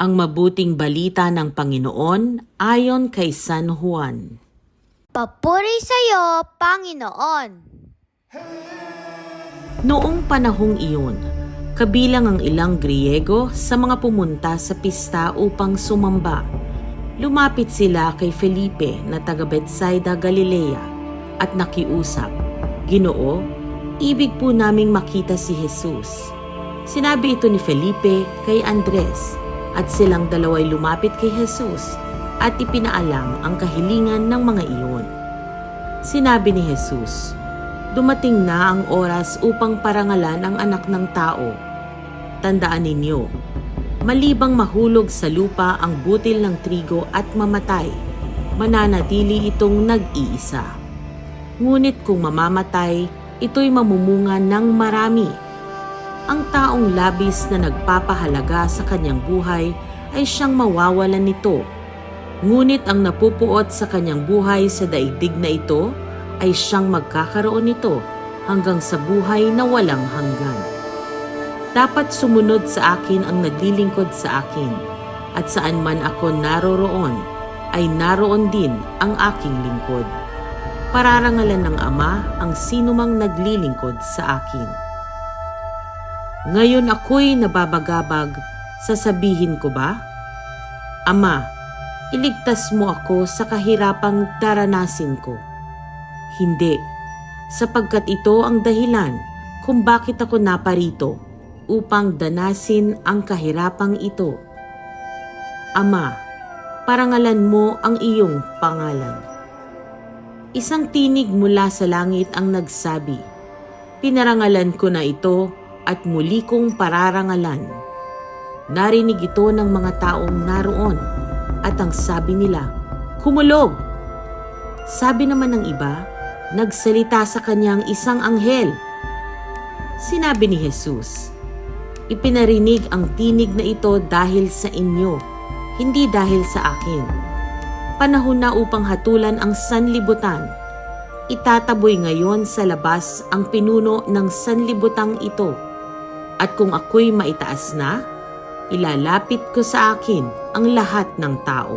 Ang mabuting balita ng Panginoon ayon kay San Juan. Papuri sa iyo, Panginoon. Noong panahong iyon, kabilang ang ilang Griego sa mga pumunta sa pista upang sumamba. Lumapit sila kay Felipe na taga Bethsaida, Galilea at nakiusap, Ginoo, ibig po naming makita si Jesus. Sinabi ito ni Felipe kay Andres at silang dalaway lumapit kay Jesus at ipinaalam ang kahilingan ng mga iyon. Sinabi ni Jesus, Dumating na ang oras upang parangalan ang anak ng tao. Tandaan ninyo, malibang mahulog sa lupa ang butil ng trigo at mamatay, mananatili itong nag-iisa. Ngunit kung mamamatay, ito'y mamumunga ng marami. Ang taong labis na nagpapahalaga sa kanyang buhay ay siyang mawawalan nito. Ngunit ang napupuot sa kanyang buhay sa daigdig na ito ay siyang magkakaroon nito hanggang sa buhay na walang hanggan. Dapat sumunod sa akin ang naglilingkod sa akin, at saan man ako naroroon, ay naroon din ang aking lingkod. Pararangalan ng Ama ang sinumang naglilingkod sa akin. Ngayon ako'y nababagabag, sasabihin ko ba? Ama, iligtas mo ako sa kahirapang daranasin ko. Hindi, sapagkat ito ang dahilan kung bakit ako naparito upang danasin ang kahirapang ito. Ama, parangalan mo ang iyong pangalan. Isang tinig mula sa langit ang nagsabi, Pinarangalan ko na ito at muli kong pararangalan. Narinig ito ng mga taong naroon at ang sabi nila, Kumulog! Sabi naman ng iba, nagsalita sa kanyang isang anghel. Sinabi ni Jesus, Ipinarinig ang tinig na ito dahil sa inyo, hindi dahil sa akin. Panahon na upang hatulan ang sanlibutan. Itataboy ngayon sa labas ang pinuno ng sanlibutang ito. At kung ako'y maitaas na, ilalapit ko sa akin ang lahat ng tao.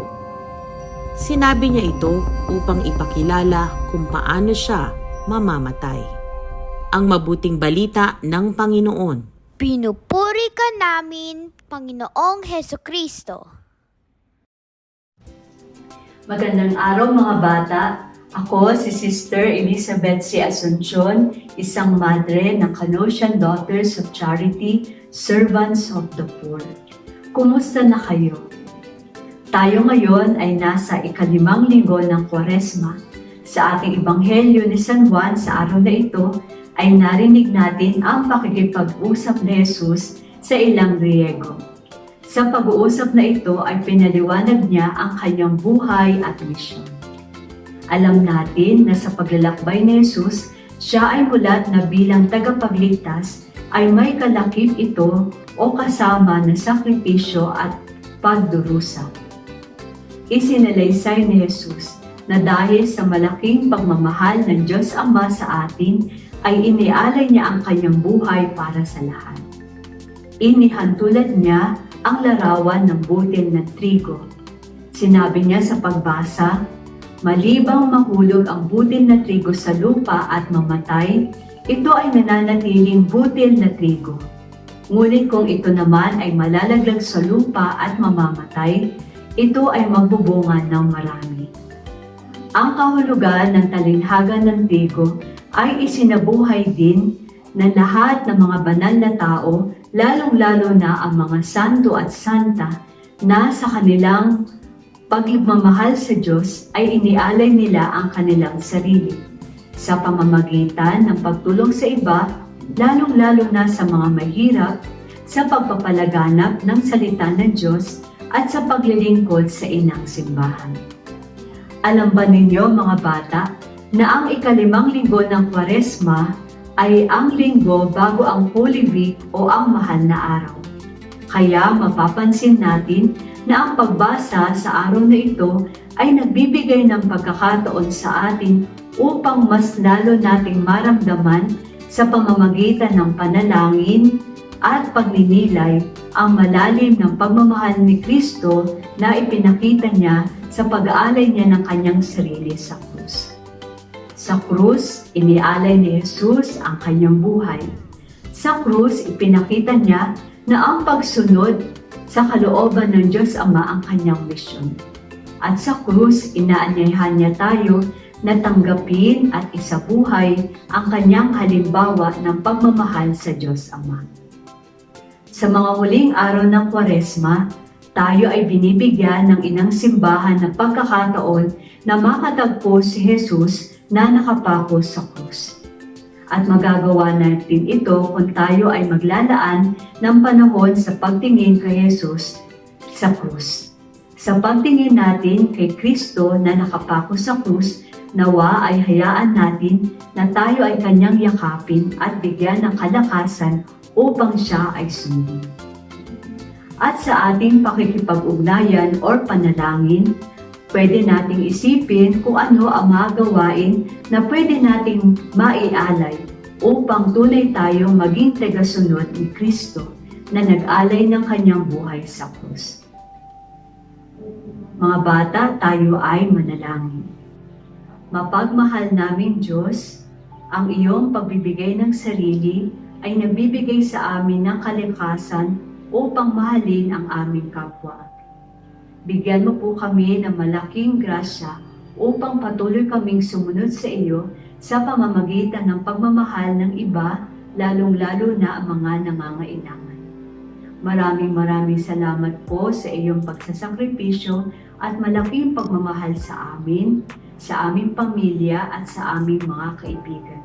Sinabi niya ito upang ipakilala kung paano siya mamamatay. Ang mabuting balita ng Panginoon. Pinupuri ka namin, Panginoong Heso Kristo. Magandang araw mga bata. Ako si Sister Elizabeth C. Asuncion, isang madre ng Canossian Daughters of Charity, Servants of the Poor. Kumusta na kayo? Tayo ngayon ay nasa ikalimang linggo ng Kwaresma. Sa ating Ebanghelyo ni San Juan sa araw na ito ay narinig natin ang pakikipag-usap ni Jesus sa ilang Griego. Sa pag-uusap na ito ay pinaliwanag niya ang kanyang buhay at misyon. Alam natin na sa paglalakbay ni Jesus, siya ay mulat na bilang tagapagligtas ay may kalakip ito o kasama na sakripisyo at pagdurusa. Isinalaysay ni Jesus na dahil sa malaking pagmamahal ng Diyos Ama sa atin ay inialay niya ang kanyang buhay para sa lahat. Inihantulad niya ang larawan ng butil na trigo. Sinabi niya sa pagbasa, Malibang mahulog ang butil na trigo sa lupa at mamatay, ito ay nananatiling butil na trigo. Ngunit kung ito naman ay malalaglag sa lupa at mamamatay, ito ay magbubunga ng marami. Ang kahulugan ng talinhaga ng trigo ay isinabuhay din ng lahat ng mga banal na tao, lalong-lalo na ang mga santo at santa na sa kanilang pagmamahal sa Diyos ay inialay nila ang kanilang sarili sa pamamagitan ng pagtulong sa iba, lalong-lalo na sa mga mahirap, sa pagpapalaganap ng salita ng Diyos at sa paglilingkod sa inang simbahan. Alam ba ninyo mga bata na ang ikalimang linggo ng Kwaresma ay ang linggo bago ang Holy Week o ang mahal na araw. Kaya mapapansin natin na ang pagbasa sa araw na ito ay nagbibigay ng pagkakataon sa atin upang mas lalo nating maramdaman sa pamamagitan ng panalangin at pagninilay ang malalim ng pagmamahal ni Kristo na ipinakita niya sa pag-aalay niya ng kanyang sarili sa krus. Sa krus, inialay ni Jesus ang kanyang buhay. Sa krus, ipinakita niya na ang pagsunod sa kalooban ng Diyos Ama ang kanyang misyon. At sa krus, inaanyayahan niya tayo na tanggapin at isabuhay ang kanyang halimbawa ng pagmamahal sa Diyos Ama. Sa mga huling araw ng Kwaresma, tayo ay binibigyan ng inang simbahan ng pagkakataon na makatagpo si Jesus na nakapako sa krus. At magagawa natin ito kung tayo ay maglalaan ng panahon sa pagtingin kay Jesus sa krus. Sa pagtingin natin kay Kristo na nakapako sa krus, nawa ay hayaan natin na tayo ay kanyang yakapin at bigyan ng kalakasan upang siya ay sundin. At sa ating pakikipag-ugnayan or panalangin, pwede nating isipin kung ano ang mga gawain na pwede nating maialay upang tunay tayong maging tagasunod ni Kristo na nag-alay ng kanyang buhay sa krus. Mga bata, tayo ay manalangin. Mapagmahal naming Diyos, ang iyong pagbibigay ng sarili ay nagbibigay sa amin ng kalikasan upang mahalin ang aming kapwa. Bigyan mo po kami ng malaking grasya upang patuloy kaming sumunod sa iyo sa pamamagitan ng pagmamahal ng iba, lalong-lalo na ang mga nangangailangan. Maraming maraming salamat po sa iyong pagsasakripisyo at malaking pagmamahal sa amin, sa aming pamilya at sa aming mga kaibigan.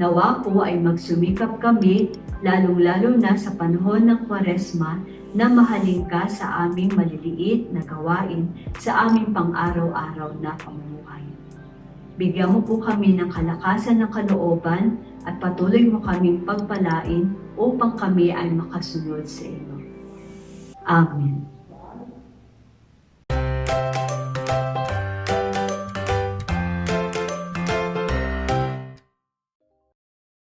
Nawa po ay magsumikap kami, lalong-lalo na sa panahon ng kwaresma, na mahalin ka sa aming maliliit na gawain sa aming pang-araw-araw na pamumuhay. Bigyan mo po kami ng kalakasan ng kalooban at patuloy mo kaming pagpalain upang kami ay makasunod sa iyo. Amen.